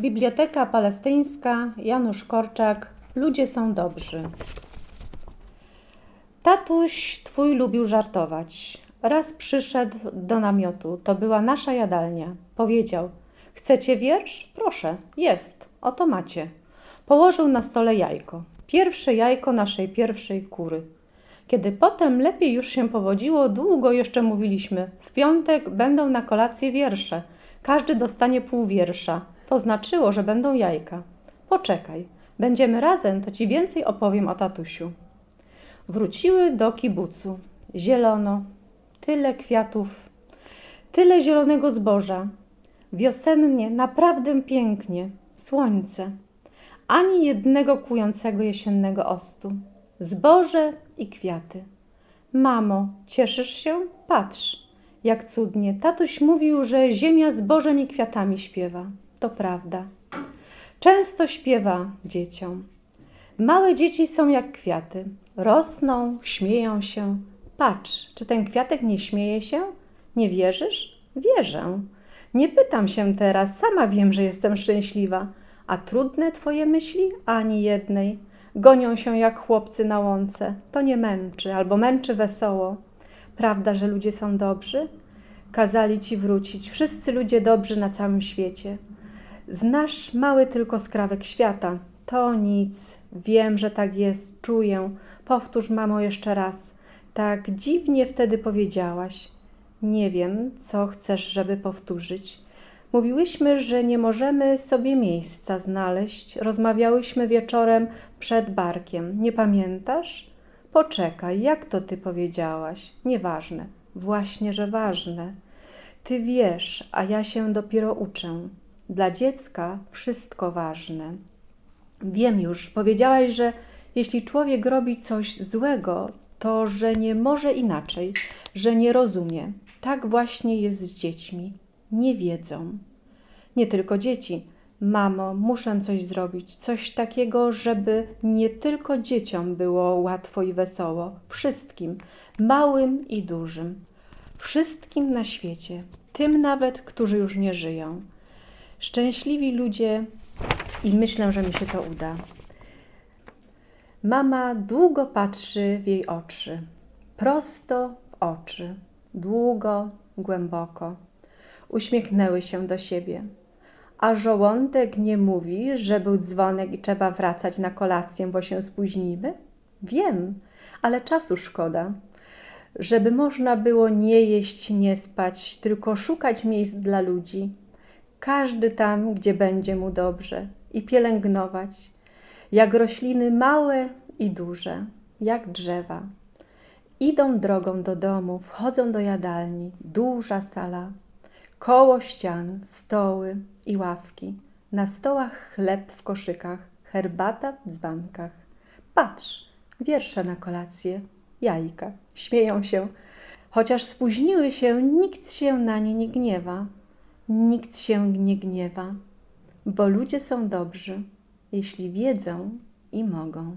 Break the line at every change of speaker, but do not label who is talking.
Biblioteka Palestyńska, Janusz Korczak. Ludzie są dobrzy. Tatuś twój lubił żartować. Raz przyszedł do namiotu, to była nasza jadalnia. Powiedział: Chcecie wiersz? Proszę, jest, oto macie. Położył na stole jajko. Pierwsze jajko naszej pierwszej kury. Kiedy potem lepiej już się powodziło, długo jeszcze mówiliśmy: W piątek będą na kolację wiersze. Każdy dostanie pół wiersza. To znaczyło, że będą jajka. Poczekaj, będziemy razem, to ci więcej opowiem o tatusiu. Wróciły do kibucu. Zielono, tyle kwiatów, tyle zielonego zboża. Wiosennie, naprawdę pięknie, słońce. Ani jednego kłującego jesiennego ostu. Zboże i kwiaty. Mamo, cieszysz się? Patrz, jak cudnie. Tatuś mówił, że ziemia zbożem i kwiatami śpiewa. To prawda. Często śpiewa dzieciom. Małe dzieci są jak kwiaty. Rosną, śmieją się. Patrz, czy ten kwiatek nie śmieje się? Nie wierzysz? Wierzę. Nie pytam się teraz, sama wiem, że jestem szczęśliwa. A trudne twoje myśli? Ani jednej. Gonią się jak chłopcy na łące. To nie męczy, albo męczy wesoło. Prawda, że ludzie są dobrzy? Kazali ci wrócić. Wszyscy ludzie dobrzy na całym świecie. Znasz mały tylko skrawek świata. To nic. Wiem, że tak jest. Czuję. Powtórz, mamo, jeszcze raz. Tak dziwnie wtedy powiedziałaś. Nie wiem, co chcesz, żeby powtórzyć. Mówiłyśmy, że nie możemy sobie miejsca znaleźć. Rozmawiałyśmy wieczorem przed barkiem. Nie pamiętasz? Poczekaj, jak to ty powiedziałaś? Nieważne. Właśnie, że ważne. Ty wiesz, a ja się dopiero uczę. Dla dziecka wszystko ważne. Wiem już, powiedziałaś, że jeśli człowiek robi coś złego, to że nie może inaczej, że nie rozumie. Tak właśnie jest z dziećmi. Nie wiedzą. Nie tylko dzieci. Mamo, muszę coś zrobić, coś takiego, żeby nie tylko dzieciom było łatwo i wesoło, wszystkim, małym i dużym, wszystkim na świecie, tym nawet, którzy już nie żyją. Szczęśliwi ludzie i myślę, że mi się to uda. Mama długo patrzy w jej oczy, prosto w oczy, długo, głęboko. Uśmiechnęły się do siebie. A żołądek nie mówi, że był dzwonek i trzeba wracać na kolację, bo się spóźnimy? Wiem, ale czasu szkoda. Żeby można było nie jeść, nie spać, tylko szukać miejsc dla ludzi. Każdy tam, gdzie będzie mu dobrze i pielęgnować, jak rośliny małe i duże, jak drzewa. Idą drogą do domu, wchodzą do jadalni, duża sala, koło ścian, stoły i ławki. Na stołach chleb w koszykach, herbata w dzbankach. Patrz, wiersze na kolację, jajka. Śmieją się. Chociaż spóźniły się, nikt się na nie nie gniewa. Nikt się nie gniewa, bo ludzie są dobrzy, jeśli wiedzą i mogą.